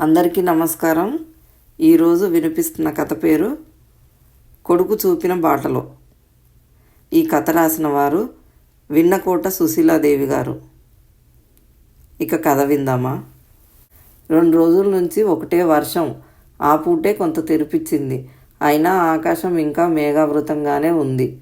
అందరికీ నమస్కారం. ఈరోజు వినిపిస్తున్న కథ పేరు కొడుకు చూపిన బాటలో. ఈ కథ రాసిన వారు విన్నకోట సుశీలాదేవి గారు. ఇక కథ విందామా? రెండు రోజుల నుంచి ఒకటే వర్షం. ఆ పూటే కొంత తెరిపించింది. అయినా ఆకాశం ఇంకా మేఘావృతంగానే ఉంది.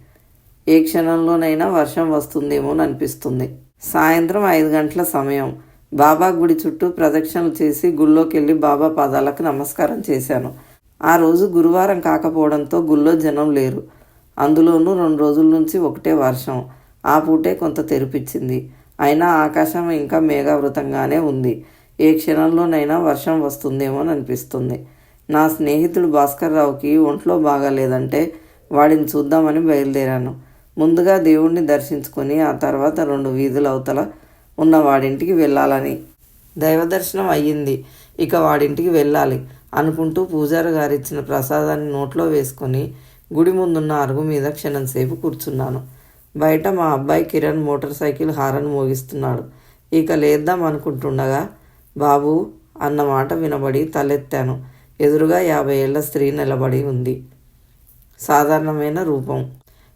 ఏ క్షణంలోనైనా వర్షం వస్తుందేమో అనిపిస్తుంది సాయంత్రం ఐదు గంటల సమయం. బాబా గుడి చుట్టూ ప్రదక్షిణలు చేసి గుళ్ళోకి వెళ్ళి బాబా పాదాలకు నమస్కారం చేశాను. ఆ రోజు గురువారం కాకపోవడంతో గుళ్ళో జనం లేరు. అందులోనూ రెండు రోజుల నుంచి ఒకటే వర్షం. ఆ పూటే కొంత తెరిపించింది. అయినా ఆకాశం ఇంకా మేఘావృతంగానే ఉంది. ఏ క్షణంలోనైనా వర్షం వస్తుందేమో అనిపిస్తుంది నా స్నేహితుడు భాస్కర్ రావుకి ఒంట్లో బాగాలేదంటే వాడిని చూద్దామని బయలుదేరాను. ముందుగా దేవుణ్ణి దర్శించుకొని ఆ తర్వాత రెండు వీధుల అవతల ఉన్న వాడింటికి వెళ్ళాలని. దైవ దర్శనం అయ్యింది. ఇక వాడింటికి వెళ్ళాలి అనుకుంటూ పూజారి గారు ఇచ్చిన ప్రసాదాన్ని నోట్లో వేసుకొని గుడి ముందున్న అరుగు మీద క్షణంసేపు కూర్చున్నాను. బయట మా అబ్బాయి కిరణ్ మోటార్ సైకిల్ హారన్ మోగిస్తున్నాడు. ఇక లేద్దాం అనుకుంటుండగా బాబు అన్న మాట వినబడి తలెత్తాను. ఎదురుగా యాభై ఏళ్ళ స్త్రీ నిలబడి ఉంది. సాధారణమైన రూపం.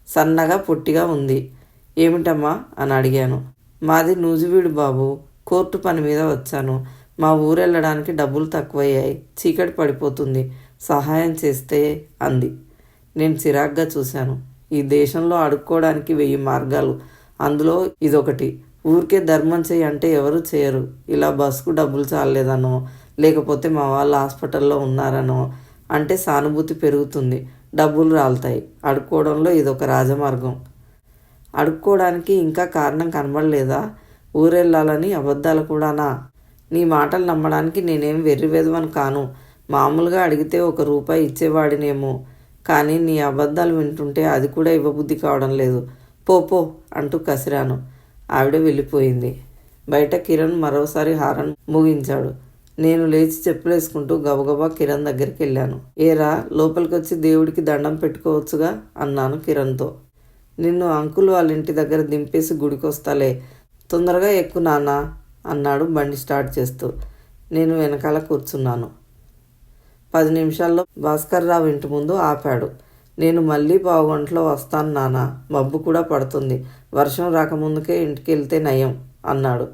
సన్నగా పొట్టిగా ఉంది. ఏమిటమ్మా? అని అడిగాను. మాది నూజివీడు బాబు. కోర్టు పని మీద వచ్చాను. మా ఊరు వెళ్ళడానికి డబ్బులు తక్కువయ్యాయి. చీకటి పడిపోతుంది. సహాయం చేస్తే అంది. నేను చిరాగ్గా చూశాను. ఈ దేశంలో అడుక్కోవడానికి వెయ్యి మార్గాలు. అందులో ఇదొకటి. ఊరికే ధర్మం చేయి అంటే ఎవరు చేయరు. ఇలా బస్సుకు డబ్బులు చాలలేదనో లేకపోతే మా వాళ్ళు హాస్పిటల్లో ఉన్నారనో అంటే సానుభూతి పెరుగుతుంది. డబ్బులు రాలుతాయి. అడుక్కోవడంలో ఇదొక రాజమార్గం. అడుక్కోవడానికి ఇంకా కారణం కనబడలేదా? ఊరెళ్ళాలని అబద్ధాలు కూడానా? నీ మాటలు నమ్మడానికి నేనేం వెర్రివేదవని కాను. మామూలుగా అడిగితే ఒక రూపాయి ఇచ్చేవాడినేమో. కానీ నీ అబద్ధాలు వింటుంటే అది కూడా ఇవ్వబుద్ధి కావడం లేదు. పో పో అంటూ కసిరాను. ఆవిడ వెళ్ళిపోయింది. బయట కిరణ్ మరోసారి హారన్ ముగించాడు. నేను లేచి చెప్పులేసుకుంటూ గబగబా కిరణ్ దగ్గరికి వెళ్ళాను. ఏరా లోపలికి వచ్చి దేవుడికి దండం పెట్టుకోవచ్చుగా? అన్నాను కిరణ్తో. నిన్ను అంకుల్ వాళ్ళ ఇంటి దగ్గర దింపేసి గుడికొస్తాలే. తొందరగా ఎక్కు నాన్న అన్నాడు బండి స్టార్ట్ చేస్తూ. నేను వెనకాల కూర్చున్నాను. పది నిమిషాల్లో భాస్కర్ రావు ఇంటి ముందు ఆపాడు. నేను మళ్ళీ పావుగంటలో వస్తాను నాన్న మబ్బు కూడా పడుతుంది. వర్షం రాకముందుకే ఇంటికి వెళ్తే నయం అన్నాడు.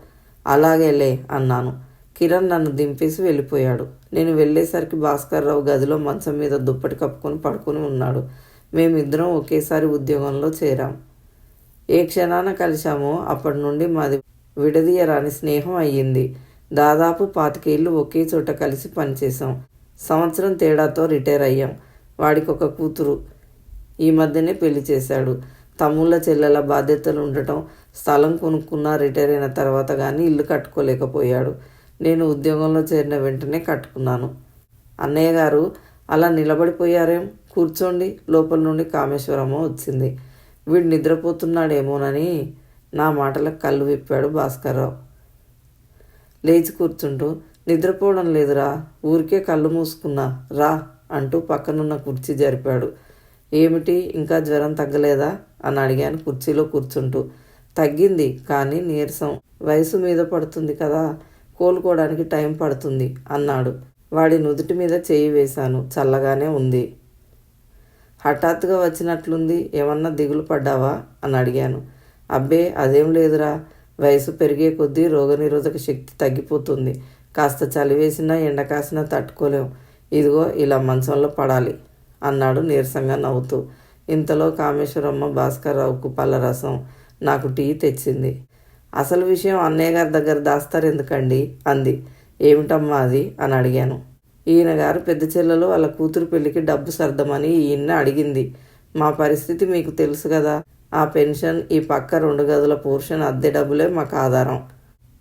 అలాగేలే అన్నాను. కిరణ్ నన్ను దింపేసి వెళ్ళిపోయాడు. నేను వెళ్ళేసరికి భాస్కర్ రావు గదిలో మంచం మీద దుప్పటి కప్పుకొని పడుకొని ఉన్నాడు. మేమిద్దరం ఒకేసారి ఉద్యోగంలో చేరాం. ఏ క్షణాన కలిశామో అప్పటి నుండి మాది విడదీయరాని స్నేహం అయ్యింది. దాదాపు పాతికేళ్ళు ఒకే చోట కలిసి పనిచేశాం. సంవత్సరం తేడాతో రిటైర్ అయ్యాం. వాడికి ఒక కూతురు. ఈ మధ్యనే పెళ్ళి చేశాడు. తమ్ముళ్ళ చెల్లెల బాధ్యతలు ఉండటం స్థలం కొనుక్కున్న రిటైర్ అయిన తర్వాత కానీ ఇల్లు కట్టుకోలేకపోయాడు. నేను ఉద్యోగంలో చేరిన వెంటనే కట్టుకున్నాను. అన్నయ్య గారు అలా నిలబడిపోయారేం? కూర్చోండి లోపల నుండి కామేశ్వరమ్మ వచ్చింది. వీడు నిద్రపోతున్నాడేమోనని నా మాటలకు కళ్ళు విప్పాడు భాస్కర్రావు. లేచి కూర్చుంటూ నిద్రపోవడం లేదురా ఊరికే కళ్ళు మూసుకున్నా రా అంటూ పక్కనున్న కుర్చీ జరిపాడు. ఏమిటి ఇంకా జ్వరం తగ్గలేదా? అని అడిగాను కుర్చీలో కూర్చుంటూ. తగ్గింది కానీ నీరసం. వయసు మీద పడుతుంది కదా కోలుకోవడానికి టైం పడుతుంది అన్నాడు. వాడి నుదుటి మీద చేయి వేశాను చల్లగానే ఉంది. హఠాత్తుగా వచ్చినట్లుంది ఏమన్నా దిగులు పడ్డావా? అని అడిగాను. అబ్బే అదేం లేదురా. వయసు పెరిగే కొద్దీ రోగనిరోధక శక్తి తగ్గిపోతుంది. కాస్త చలి వేసినా ఎండ కాసినా తట్టుకోలేం. ఇదిగో ఇలా మంచంలో పడాలి అన్నాడు నీరసంగా నవ్వుతూ. ఇంతలో కామేశ్వరమ్మ భాస్కర్రావుకు పళ్ళ రసం నాకు టీ తెచ్చింది. అసలు విషయం అన్నయ్య గారి దగ్గర దాస్తారు ఎందుకండి? అంది. ఏమిటమ్మా అది? అని అడిగాను. ఈయన గారు పెద్ద చెల్లెలు వాళ్ళ కూతురు పెళ్ళికి డబ్బు సర్దమని ఈయన అడిగింది. మా పరిస్థితి మీకు తెలుసు కదా. ఆ పెన్షన్ ఈ పక్క రెండు గదుల పోర్షన్ అద్దె డబ్బులే మాకు ఆధారం.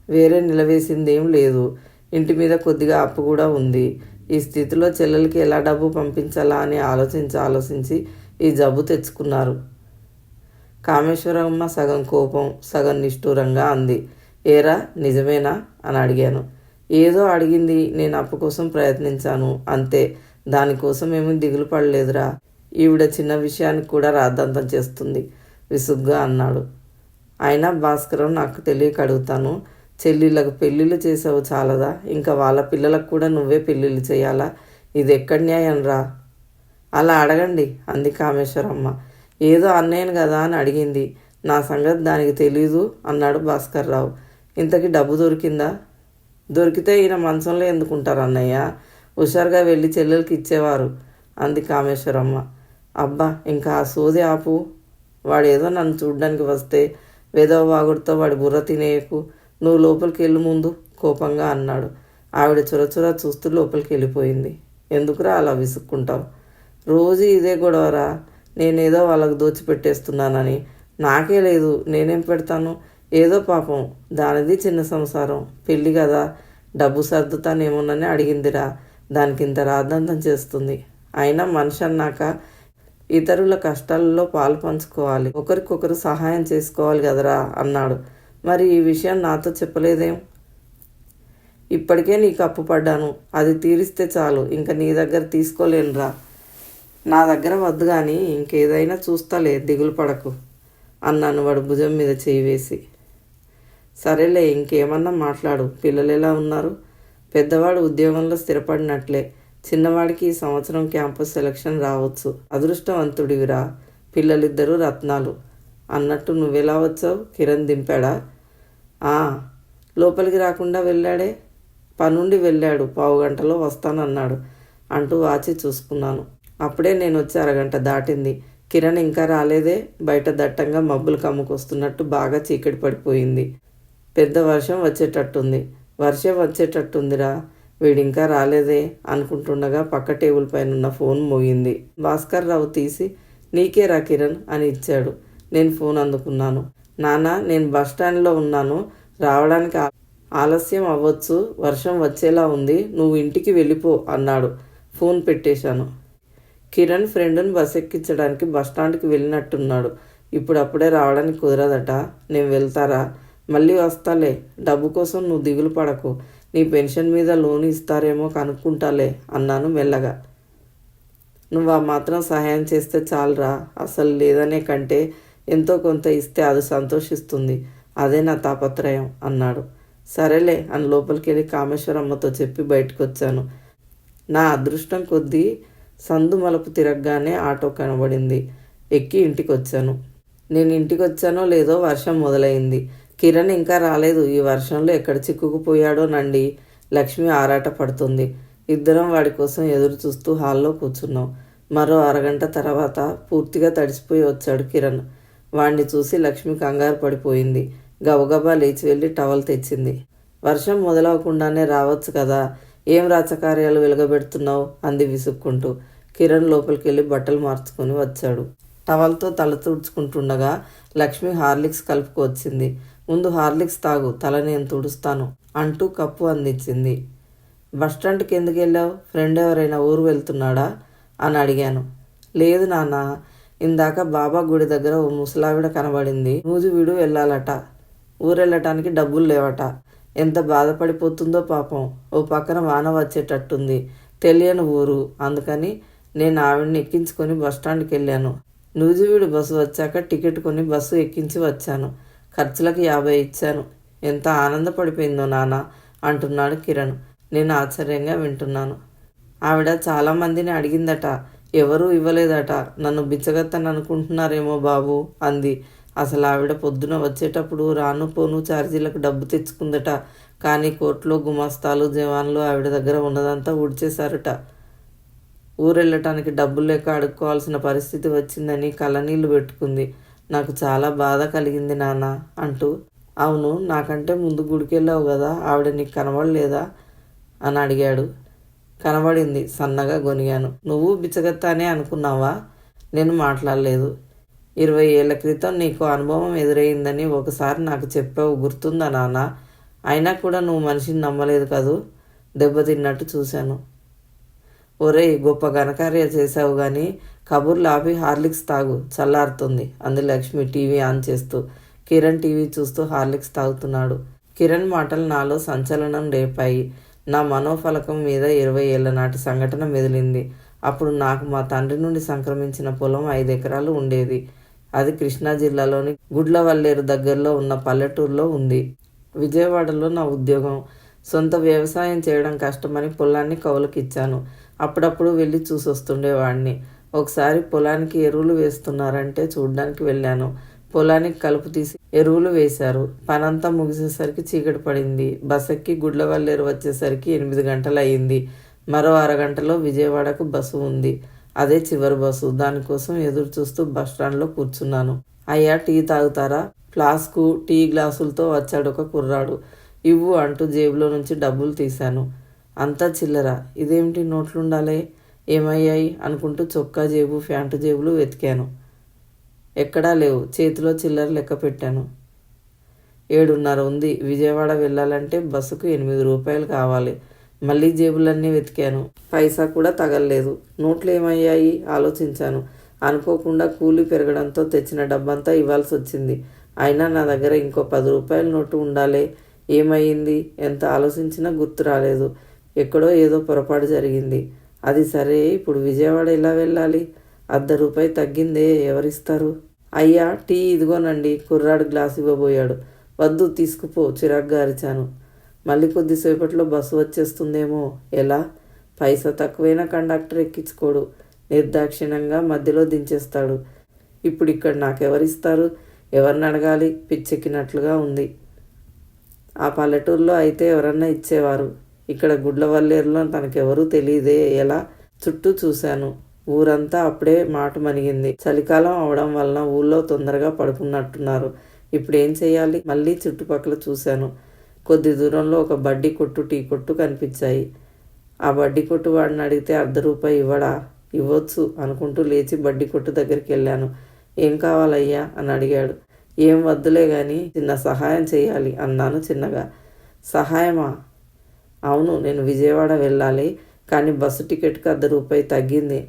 వేరే నిలవేసిందేం లేదు. ఇంటి మీద కొద్దిగా అప్పు కూడా ఉంది. ఈ స్థితిలో చెల్లెలకి ఎలా డబ్బు పంపించాలా అని ఆలోచించి ఆలోచించి ఈ జబ్బు తెచ్చుకున్నారు. కామేశ్వరమ్మ సగం కోపం సగం నిష్ఠూరంగా అంది. ఏరా నిజమేనా? అని అడిగాను. ఏదో అడిగింది నేను అప్పు కోసం ప్రయత్నించాను అంతే. దానికోసం ఏమీ దిగులు పడలేదురా. ఈవిడ చిన్న విషయానికి కూడా రాద్ధాంతం చేస్తుంది విసుగ్గా అన్నాడు. అయినా భాస్కరం నాకు తెలియక అడుగుతాను చెల్లిళ్ళకు పెళ్ళిళ్ళు చేసావు చాలదా? ఇంకా వాళ్ళ పిల్లలకు కూడా నువ్వే పెళ్ళిళ్ళు చేయాలా? ఇది ఎక్కడ న్యాయం రా? అలా అడగండి అంది కామేశ్వరమ్మ. ఏదో అన్నయ్యను కదా అని అడిగింది. నా సంగతి దానికి తెలీదు అన్నాడు భాస్కర్రావు. ఇంతకీ డబ్బు దొరికిందా? దొరికితే ఈయన మంచంలో ఎందుకుంటారు అన్నయ్య? హుషారుగా వెళ్ళి చెల్లెలకి ఇచ్చేవారు అంది కామేశ్వరమ్మ. అబ్బా ఇంకా ఆ సోది ఆపు. వాడు ఏదో నన్ను చూడ్డానికి వస్తే వేదవ వాగుడితో వాడి బుర్ర తినేయకు. నువ్వు లోపలికి వెళ్ళు ముందు కోపంగా అన్నాడు. ఆవిడ చురచుర చూస్తూ లోపలికి వెళ్ళిపోయింది. ఎందుకురా అలా విసుక్కుంటావు? రోజు ఇదే గొడవరా? నేనేదో వాళ్ళకు దోచిపెట్టేస్తున్నానని. నాకే లేదు నేనేం పెడతాను? ఏదో పాపం దానిది చిన్న సంసారం. పెళ్ళి కదా డబ్బు సర్దుతానేమోనని అడిగిందిరా. దానికి ఇంత రాద్దంతం చేస్తుంది. అయినా మనిషి అన్నాక ఇతరుల కష్టాలలో పాలు పంచుకోవాలి. ఒకరికొకరు సహాయం చేసుకోవాలి కదరా అన్నాడు. మరి ఈ విషయం నాతో చెప్పలేదేం? ఇప్పటికే నీకు అప్పు పడ్డాను. అది తీరిస్తే చాలు. ఇంకా నీ దగ్గర తీసుకోలేనురా. నా దగ్గర వద్దు కానీ ఇంకేదైనా చూస్తాలే. దిగులు పడకు. అన్నాను వాడు భుజం మీద చేయి వేసి. సరేలే ఇంకేమన్నా మాట్లాడు. పిల్లలు ఎలా ఉన్నారు? పెద్దవాడు ఉద్యోగంలో స్థిరపడినట్లే. చిన్నవాడికి ఈ సంవత్సరం క్యాంపస్ సెలక్షన్ రావచ్చు. అదృష్టవంతుడివిరా. పిల్లలిద్దరూ రత్నాలు. అన్నట్టు నువ్వెలా వచ్చావు? కిరణ్ దింపాడా? ఆ లోపలికి రాకుండా వెళ్ళాడే? పనుండి వెళ్ళాడు. పావు గంటలో వస్తానన్నాడు అంటూ వాచి చూసుకున్నాను. అప్పుడే నేను వచ్చి అరగంట దాటింది. కిరణ్ ఇంకా రాలేదే? బయట దట్టంగా మబ్బులు కమ్ముకొస్తున్నట్టు బాగా చీకటి పడిపోయింది. పెద్ద వర్షం వచ్చేటట్టుంది. వర్షం వచ్చేటట్టుందిరా. వీడింకా రాలేదే అనుకుంటుండగా పక్క టేబుల్ పైన ఉన్న ఫోన్ మోగింది. భాస్కర్ రావు తీసి నీకే రా కిరణ్ అని ఇచ్చాడు. నేను ఫోన్ అందుకున్నాను. నాన్న నేను బస్ స్టాండ్లో ఉన్నాను. రావడానికి ఆలస్యం అవ్వచ్చు. వర్షం వచ్చేలా ఉంది. నువ్వు ఇంటికి వెళ్ళిపో అన్నాడు. ఫోన్ పెట్టేశాను. కిరణ్ ఫ్రెండ్ని బస్ ఎక్కించడానికి బస్ స్టాండ్కి వెళ్ళినట్టున్నాడు. ఇప్పుడు అప్పుడే రావడానికి కుదరదట. నేను వెళ్తారా? మళ్ళీ వస్తాలే. డబ్బు కోసం నువ్వు దిగులు పడకు. నీ పెన్షన్ మీద లోన్ ఇస్తారేమో కనుక్కుంటాలే అన్నాను మెల్లగా. నువ్వు ఆ మాత్రం సహాయం చేస్తే చాలరా. అసలు లేదనే కంటే ఎంతో కొంత ఇస్తే అది సంతోషిస్తుంది. అదే నా తాపత్రయం అన్నాడు. సరేలే అని లోపలికి వెళ్ళి కామేశ్వరమ్మతో చెప్పి బయటకు వచ్చాను నా అదృష్టం కొద్దీ సందు మలుపు తిరగగానే ఆటో కనబడింది. ఎక్కి ఇంటికి వచ్చాను నేను ఇంటికి వచ్చానో లేదో వర్షం మొదలైంది. కిరణ్ ఇంకా రాలేదు. ఈ వర్షంలో ఎక్కడ చిక్కుకుపోయాడో నండి లక్ష్మి ఆరాట పడుతుంది. ఇద్దరం వాడి కోసం ఎదురు చూస్తూ హాల్లో కూర్చున్నాం. మరో అరగంట తర్వాత పూర్తిగా తడిసిపోయి వచ్చాడు కిరణ్. వాణ్ణి చూసి లక్ష్మి కంగారు పడిపోయింది. గబగబా లేచి వెళ్ళి టవల్ తెచ్చింది. వర్షం మొదలవకుండానే రావచ్చు కదా. ఏం రాచకార్యాలు వెలగబెడుతున్నావు? అంది విసుక్కుంటూ. కిరణ్ లోపలికి వెళ్ళి బట్టలు మార్చుకొని వచ్చాడు. టవల్తో తల తుడుచుకుంటుండగా లక్ష్మి హార్లిక్స్ కలుపుకు వచ్చింది. ముందు హార్లిక్స్ తాగు తల నేను తుడుస్తాను అంటూ కప్పు అందించింది. బస్టాండ్కి ఎందుకు వెళ్ళావు? ఫ్రెండ్ ఎవరైనా ఊరు వెళ్తున్నాడా? అని అడిగాను. లేదు నాన్న ఇందాక బాబా గుడి దగ్గర ఓ ముసలావిడ కనబడింది. నూజివీడు వెళ్ళాలట. ఊరెళ్ళటానికి డబ్బులు లేవట. ఎంత బాధపడిపోతుందో పాపం. ఓ పక్కన వాన వచ్చేటట్టుంది. తెలియని ఊరు. అందుకని నేను ఆవిడని ఎక్కించుకొని బస్టాండ్కి వెళ్ళాను. నూజివీడు బస్సు వచ్చాక టికెట్ కొని బస్సు ఎక్కించి వచ్చాను. ఖర్చులకు యాభై ఇచ్చాను. ఎంత ఆనందపడిపోయిందో నాన్న అంటున్నాడు కిరణ్. నేను ఆశ్చర్యంగా వింటున్నాను. ఆవిడ చాలామందిని అడిగిందట. ఎవరూ ఇవ్వలేదట. నన్ను బిచ్చగత్తని అనుకుంటున్నారేమో బాబు అంది. అసలు ఆవిడ పొద్దున వచ్చేటప్పుడు రాను పోను ఛార్జీలకు డబ్బు తెచ్చుకుందట. కానీ కోర్టులో గుమాస్తాలు జవాన్లు ఆవిడ దగ్గర ఉన్నదంతా ఊడ్చేశారట. ఊరెళ్ళటానికి డబ్బులు లేక అడుక్కోవాల్సిన పరిస్థితి వచ్చిందని కళ్ళనీళ్ళు పెట్టుకుంది. నాకు చాలా బాధ కలిగింది నాన్న అంటూ అవును నాకంటే ముందు గుడికెళ్ళావు కదా ఆవిడ నీకు కనబడలేదా? అని అడిగాడు. కనబడింది సన్నగా గొనిగాను. నువ్వు బిచ్చగత్తానే అనుకున్నావా? నేను మాట్లాడలేదు. ఇరవై ఏళ్ళ క్రితం నీకు అనుభవం ఎదురైందని ఒకసారి నాకు చెప్పావు గుర్తుందా నాన్న? అయినా కూడా నువ్వు మనిషిని నమ్మలేదు కదూ? దెబ్బతిన్నట్టు చూశాను. ఒరే గొప్ప ఘనకార్య చేశావు కానీ కబుర్లు ఆపి హార్లిక్స్ తాగు చల్లారుతుంది. అంది లక్ష్మి టీవీ ఆన్ చేస్తూ. కిరణ్ టీవీ చూస్తూ హార్లిక్స్ తాగుతున్నాడు. కిరణ్ మాటలు నాలో సంచలనం రేపాయి. నా మనోఫలకం మీద ఇరవై ఏళ్ళ నాటి సంఘటన మెదిలింది. అప్పుడు నాకు మా తండ్రి నుండి సంక్రమించిన పొలం ఐదు ఎకరాలు ఉండేది. అది కృష్ణా జిల్లాలోని గుడ్లవల్లేరు దగ్గరలో ఉన్న పల్లెటూరులో ఉంది. విజయవాడలో నా ఉద్యోగం. సొంత వ్యవసాయం చేయడం కష్టమని పొలాన్ని కౌలుకిచ్చాను. అప్పుడప్పుడు వెళ్ళి చూసొస్తుండేవాడిని ఒకసారి పొలానికి ఎరువులు వేస్తున్నారంటే చూడ్డానికి వెళ్ళాను. పొలానికి కలుపు తీసి ఎరువులు వేశారు. పనంతా ముగిసేసరికి చీకటి పడింది. బస్సెక్కి గుడ్లవల్లేరు వచ్చేసరికి ఎనిమిది గంటలు అయ్యింది మరో అరగంటలో విజయవాడకు బస్సు ఉంది. అదే చివరి బస్సు. దానికోసం ఎదురు చూస్తూ బస్ స్టాండ్లో కూర్చున్నాను. అయ్యా టీ తాగుతారా? ఫ్లాస్కు టీ గ్లాసులతో వచ్చాడు ఒక కుర్రాడు. ఇవ్వు అంటూ జేబులో నుంచి డబ్బులు తీశాను. అంతా చిల్లర. ఇదేమిటి నోట్లుండాలే? ఏమయ్యాయి అనుకుంటూ చొక్కా జేబు ప్యాంటు జేబులు వెతికాను. ఎక్కడా లేవు. చేతిలో చిల్లర లెక్క పెట్టాను. ఏడున్నర ఉంది. విజయవాడ వెళ్ళాలంటే బస్సుకు ఎనిమిది రూపాయలు కావాలి. మళ్ళీ జేబులన్నీ వెతికాను. పైసా కూడా తగలలేదు. నోట్లు ఏమయ్యాయి? ఆలోచించాను. అనుకోకుండా కూలి పెరగడంతో తెచ్చిన డబ్బంతా ఇవ్వాల్సి వచ్చింది అయినా నా దగ్గర ఇంకో పది రూపాయల నోటు ఉండాలి. ఏమయ్యింది? ఎంత ఆలోచించినా గుర్తు రాలేదు. ఎక్కడో ఏదో పొరపాటు జరిగింది. అది సరే ఇప్పుడు విజయవాడ ఎలా వెళ్ళాలి? అర్ధ రూపాయి తగ్గిందే ఎవరిస్తారు? అయ్యా టీ ఇదిగోనండి కుర్రాడు గ్లాస్ ఇవ్వబోయాడు. వద్దు తీసుకుపో చిరాగ్గా అరిచాను. మళ్ళీ కొద్దిసేపట్లో బస్సు వచ్చేస్తుందేమో ఎలా? పైసా తక్కువైనా కండక్టర్ ఎక్కించుకోడు. నిర్దాక్షిణ్యంగా మధ్యలో దించేస్తాడు. ఇప్పుడు ఇక్కడ నాకెవరిస్తారు? ఎవరిని అడగాలి? పిచ్చెక్కినట్లుగా ఉంది. ఆ పల్లెటూరులో అయితే ఎవరన్నా ఇచ్చేవారు. ఇక్కడ గుడ్లవల్లేరులో తనకెవరూ తెలియదే ఎలా చుట్టూ చూశాను. ఊరంతా అప్పుడే మాట మనిగింది. చలికాలం అవడం వలన ఊళ్ళో తొందరగా పడుకున్నట్టున్నారు. ఇప్పుడు ఏం చేయాలి మళ్ళీ చుట్టుపక్కల చూశాను. కొద్ది దూరంలో ఒక బడ్డీ కొట్టు టీ కొట్టు కనిపించాయి. ఆ బడ్డీ కొట్టు వాడిని అడిగితే అర్ధ రూపాయి ఇవ్వడా? ఇవ్వచ్చు అనుకుంటూ లేచి బడ్డీ కొట్టు దగ్గరికి వెళ్ళాను. ఏం కావాలయ్యా? అని అడిగాడు. ఏం వద్దులే కానీ చిన్న సహాయం చేయాలి అన్నాను చిన్నగా. సహాయమా? అవును నేను విజయవాడ వెళ్ళాలి కానీ బస్సు టికెట్కి అర్ధ రూపాయి తగ్గింది.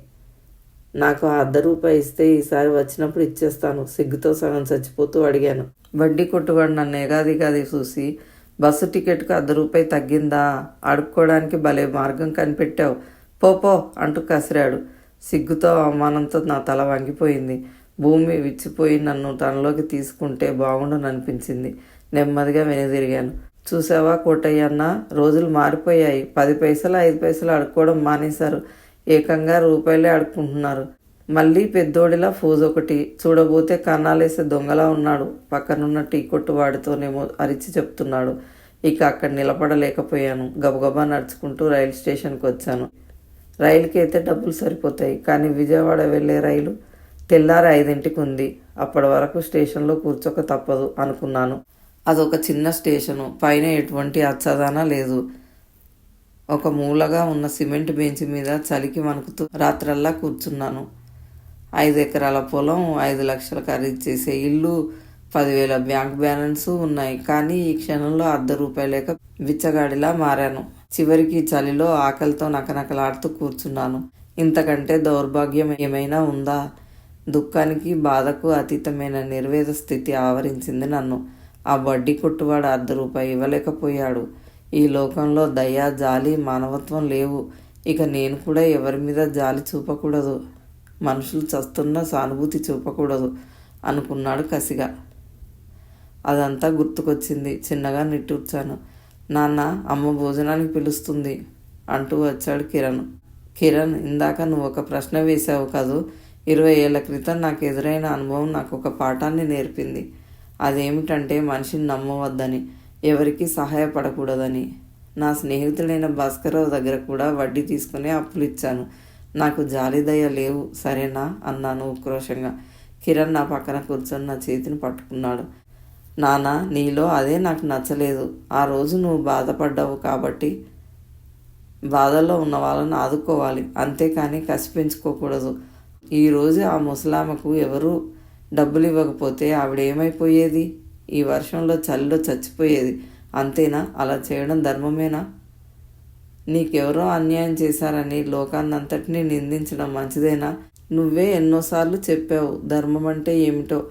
నాకు ఆ అర్ధ రూపాయి ఇస్తే ఈసారి వచ్చినప్పుడు ఇచ్చేస్తాను. సిగ్గుతో సగం చచ్చిపోతూ అడిగాను. వడ్డీ కొట్టువాడు నన్ను ఎగాది గాది చూసి బస్సు టికెట్కి అర్ధ రూపాయి తగ్గిందా? అడుక్కోవడానికి భలే మార్గం కనిపెట్టావు. పో పో అంటూ కసిరాడు. సిగ్గుతో అవమానంతో నా తల వంగిపోయింది. భూమి విచ్చిపోయి నన్ను తనలోకి తీసుకుంటే బాగుండననిపించింది. నెమ్మదిగా వెనుదిరిగాను. చూసావా కోటయ్య అన్న? రోజులు మారిపోయాయి. పది పైసలు ఐదు పైసలు అడుక్కోవడం మానేశారు. ఏకంగా రూపాయలే అడుక్కుంటున్నారు. మళ్ళీ పెద్దోడిలా ఫోజు ఒకటి. చూడబోతే కన్నాలేసే దొంగలా ఉన్నాడు. పక్కనున్న టీ కొట్టు వాడితోనేమో అరిచి చెప్తున్నాడు. ఇక అక్కడ నిలబడలేకపోయాను. గబగబా నడుచుకుంటూ రైలు స్టేషన్కి వచ్చాను. రైలుకి అయితే డబ్బులు సరిపోతాయి. కానీ విజయవాడ వెళ్ళే రైలు తెల్లారి ఐదింటికి ఉంది. అప్పటి వరకు స్టేషన్లో కూర్చోక తప్పదు అనుకున్నాను. అదొక చిన్న స్టేషను. పైన ఎటువంటి అచ్చదాన లేదు. ఒక మూలగా ఉన్న సిమెంట్ బెంచ్ మీద చలికి వణుకుతూ రాత్రల్లా కూర్చున్నాను. ఐదు ఎకరాల పొలం ఐదు లక్షల ఖరీదు చేసే ఇల్లు పదివేల బ్యాంక్ బ్యాలెన్స్ ఉన్నాయి. కానీ ఈ క్షణంలో అర్ధ రూపాయలు లేక బిచ్చగాడిలా మారాను. చివరికి చలిలో ఆకలితో నకనకలాడుతూ కూర్చున్నాను. ఇంతకంటే దౌర్భాగ్యం ఏమైనా ఉందా? దుఃఖానికి బాధకు అతీతమైన నిర్వేద స్థితి ఆవరించింది నన్ను. ఆ వడ్డీ కొట్టువాడు అర్ధ రూపాయి ఇవ్వలేకపోయాడు. ఈ లోకంలో దయా జాలి మానవత్వం లేవు. ఇక నేను కూడా ఎవరి మీద జాలి చూపకూడదు. మనుషులు చస్తున్న సానుభూతి చూపకూడదు అనుకున్నాడు కసిగా. అదంతా గుర్తుకొచ్చింది. చిన్నగా నిట్టూర్చాను. నాన్న అమ్మ భోజనానికి పిలుస్తుంది అంటూ వచ్చాడు కిరణ్. కిరణ్ ఇందాక నువ్వు ఒక ప్రశ్న వేశావు కదూ. ఇరవై ఏళ్ళ క్రితం నాకు ఎదురైన అనుభవం నాకు ఒక పాఠాన్ని నేర్పింది. అదేమిటంటే మనిషిని నమ్మవద్దని ఎవరికి సహాయపడకూడదని. నా స్నేహితుడైన భాస్కరరావు దగ్గర కూడా వడ్డీ తీసుకుని అప్పులు ఇచ్చాను. నాకు జాలిదయ లేవు. సరేనా? అన్నాను ఉక్రోషంగా. కిరణ్ నా పక్కన కూర్చొని నా చేతిని పట్టుకున్నాడు. నానా నీలో అదే నాకు నచ్చలేదు. ఆ రోజు నువ్వు బాధపడ్డావు కాబట్టి బాధల్లో ఉన్న వాళ్ళని ఆదుకోవాలి. అంతేకాని కసి పెంచుకోకూడదు. ఈరోజు ఆ ముసలామకు ఎవరు డబ్బులు ఇవ్వకపోతే ఆవిడ ఏమైపోయేది ఈ వర్షంలో చలిలో చచ్చిపోయేది. అంతేనా? అలా చేయడం ధర్మమేనా? నీకెవరో అన్యాయం చేశారని లోకాన్నంతటినీ నిందించడం మంచిదేనా? నువ్వే ఎన్నోసార్లు చెప్పావు ధర్మం అంటే ఏమిటో.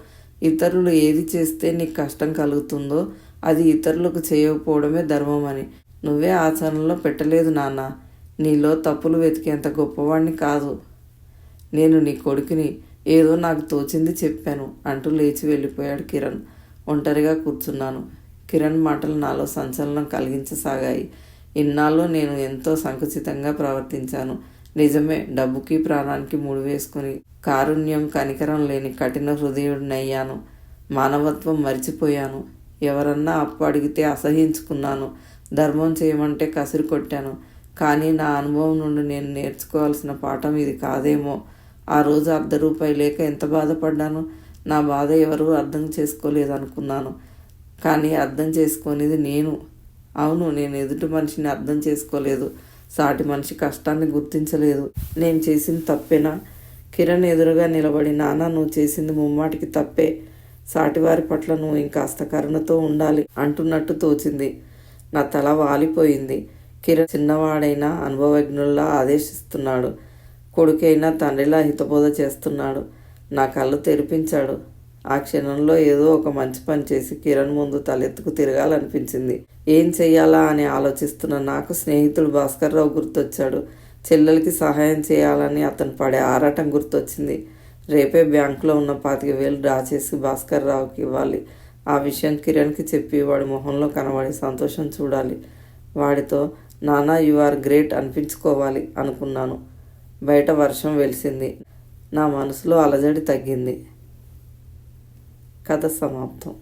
ఇతరులు ఏది చేస్తే నీకు కష్టం కలుగుతుందో అది ఇతరులకు చేయకపోవడమే ధర్మం అని నువ్వే ఆచరణలో పెట్టలేదు నాన్న. నీలో తప్పులు వెతికేంత గొప్పవాణ్ణి కాదు. నేను నీ కొడుకుని ఏదో నాకు తోచింది చెప్పాను అంటూ లేచి వెళ్ళిపోయాడు కిరణ్. ఒంటరిగా కూర్చున్నాను. కిరణ్ మాటలు నాలో సంచలనం కలిగించసాగాయి. ఇన్నాళ్ళు నేను ఎంతో సంకుచితంగా ప్రవర్తించాను. నిజమే డబ్బుకి ప్రాణానికి ముడి వేసుకుని కారుణ్యం కనికరం లేని కఠిన హృదయుడినయ్యాను. మానవత్వం మరిచిపోయాను. ఎవరన్నా అప్పు అడిగితే అసహించుకున్నాను. ధర్మం చేయమంటే కసిరి కొట్టాను. కానీ నా అనుభవం నుండి నేను నేర్చుకోవాల్సిన పాఠం ఇది కాదేమో. ఆ రోజు అర్ధ రూపాయి లేక ఎంత బాధపడ్డాను నా బాధ ఎవరూ అర్థం చేసుకోలేదు అనుకున్నాను కానీ అర్థం చేసుకునేది నేను. అవును నేను ఎదుటి మనిషిని అర్థం చేసుకోలేదు. సాటి మనిషి కష్టాన్ని గుర్తించలేదు. నేను చేసింది తప్పేనా? కిరణ్ ఎదురుగా నిలబడి నాన్న నువ్వు చేసింది ముమ్మాటికి తప్పే. సాటివారి పట్ల నువ్వు ఇంకాస్త కరుణతో ఉండాలి అంటున్నట్టు తోచింది. నా తల వాలిపోయింది. కిరణ్ చిన్నవాడైనా అనుభవజ్ఞుల్లా ఆదేశిస్తున్నాడు. కొడుకైనా తండ్రిలా హితబోధ చేస్తున్నాడు. నా కళ్ళు తెరిపించాడు. ఆ క్షణంలో ఏదో ఒక మంచి పని చేసి కిరణ్ ముందు తలెత్తుకు తిరగాలనిపించింది. ఏం చెయ్యాలా అని ఆలోచిస్తున్న నాకు స్నేహితుడు భాస్కర్రావు గుర్తొచ్చాడు. చెల్లెలకి సహాయం చేయాలని అతను పడే ఆరాటం గుర్తొచ్చింది. రేపే బ్యాంకులో ఉన్న పాతిక వేలు డ్రా చేసి భాస్కర్రావుకి ఇవ్వాలి. ఆ విషయం కిరణ్కి చెప్పి వాడి మొహంలో కనబడి సంతోషం చూడాలి. వాడితో నానా యు ఆర్ గ్రేట్ అనిపించుకోవాలి అనుకున్నాను. బయట వర్షం వెలిసింది. నా మనసులో అలజడి తగ్గింది. కథ సమాప్తం.